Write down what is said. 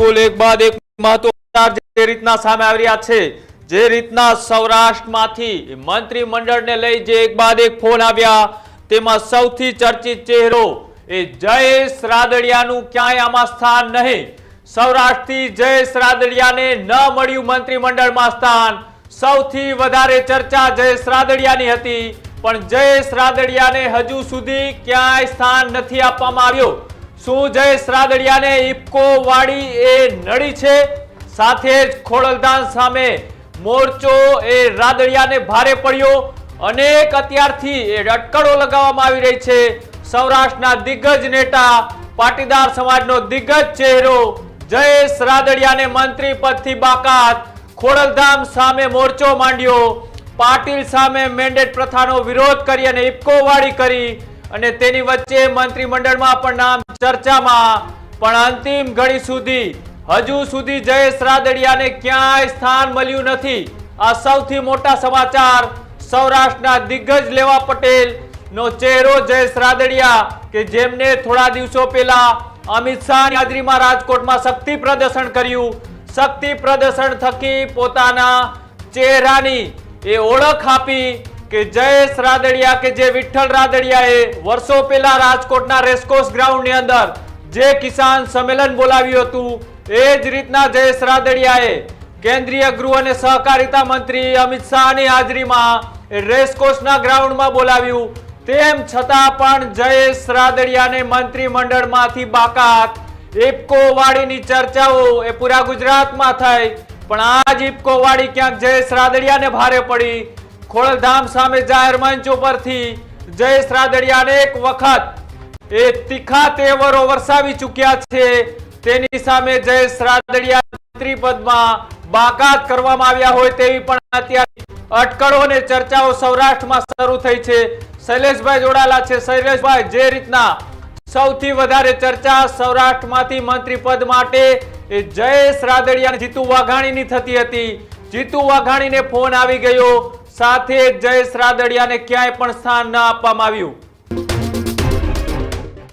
બિલકુલ, એક બાદ એક મહત્વના જે રીતના સામે આવી રહ્યા છે, જે રીતના સૌરાષ્ટ્રમાંથી મંત્રીમંડળને લઈ જે એક બાદ એક ફોન આવ્યા, તેમાં સૌથી ચર્ચિત ચહેરો એ જયેશ રાદડિયાનું ક્યાંય આમાં સ્થાન નહીં. સૌરાષ્ટ્રથી જયેશ રાદડિયાને ન મળ્યું મંત્રીમંડળમાં સ્થાન. સૌથી વધારે ચર્ચા જયેશ રાદડિયાની હતી, પણ જયેશ રાદડિયાને હજુ સુધી ક્યાંય સ્થાન નથી આપવામાં આવ્યું. શું જયેશ રાદડિયાને ઇફકો વાળી એ નડી છે? સાથે જ ખોડલધામ સામે મોરચો એ રાદડિયાને ભારે પડ્યો. અનેક અત્યારથી એ અટકળો લગાવવામાં આવી રહી છે. સૌરાષ્ટ્રના દિગ્ગજ નેતા, પાટીદાર સમાજનો દિગ્ગજ ચહેરો. જયેશ રાદડિયાને મંત્રી પદથી બાકાત ખોડલધામ સામે મોરચો માંડ્યો. પાટીલ સામે મેન્ડેટ પ્રથાનો વિરોધ કરી અને ઇફકો વાળી કરી અને તેની વચ્ચે મંત્રીમંડળમાં પણ નામ ચર્ચામાં. પણ અંતિમ ઘડી સુધી, હજુ સુધી જયેશ રાદડિયાને ક્યાંય સ્થાન મળ્યું નથી. આ સૌથી મોટા સમાચાર સૌરાષ્ટ્રના દિગ્ગજ લેવા પટેલ નો ચહેરો જયેશ રાદડિયા કે જેમને થોડા દિવસો પહેલા અમિત શાહની હાજરીમાં રાજકોટમાં શક્તિ પ્રદર્શન કર્યું. શક્તિ પ્રદર્શન થકી પોતાના ચહેરાની એ ઓળખ આપી કે જયેશ રાદડિયા કે જે વિઠ્ઠલ રાદડિયાએ વર્ષો પહેલા રાજકોટના રેસકોર્સ ગ્રાઉન્ડની અંદર જે કિસાન સંમેલન બોલાવ્યું હતું, એ જ રીતના જયેશ રાદડિયાએ કેન્દ્રીય ગૃહ અને સહકારિતા મંત્રી અમિત શાહની હાજરીમાં રેસકોર્સના ગ્રાઉન્ડમાં બોલાવ્યું. તેમ છતાં પણ જયેશ રાદડિયાને મંત્રીમંડળમાંથી બાકાત ઇપકો વાળીની ચર્ચાઓ એ પૂરા ગુજરાતમાં થઈ. પણ આ જ ઇપકો વાળી ક્યાંક જયેશ રાદડિયાને ભારે પડી. ખોડલધામ સામે જાહેર મંચ ઉપરથી જયેશ રાદડિયા અનેક વખત એ તીખા તેવરો વરસાવી ચૂક્યા છે. તેની સામે જયેશ રાદડિયા ત્રિપદમાં બાકાત કરવામાં આવ્યા હોય તેવી પણ અત્યારે અટકળો અને ચર્ચાઓ સૌરાષ્ટ્રમાં શરૂ થઈ છે. શૈલેષભાઈ જોડાલા છે. શૈલેષભાઈ, જે રીતના સૌથી વધારે ચર્ચા સૌરાષ્ટ્રમાંથી મંત્રી પદ માટે એ જયેશ રાદડિયા જીતુ વાઘાણીની થતી હતી. જીતુ વાઘાણીને ફોન આવી ગયો. સાથે જ શ્રાદડિયાને રાદડિયાને ક્યાંય પણ સ્થાન ન આપવામાં આવ્યું.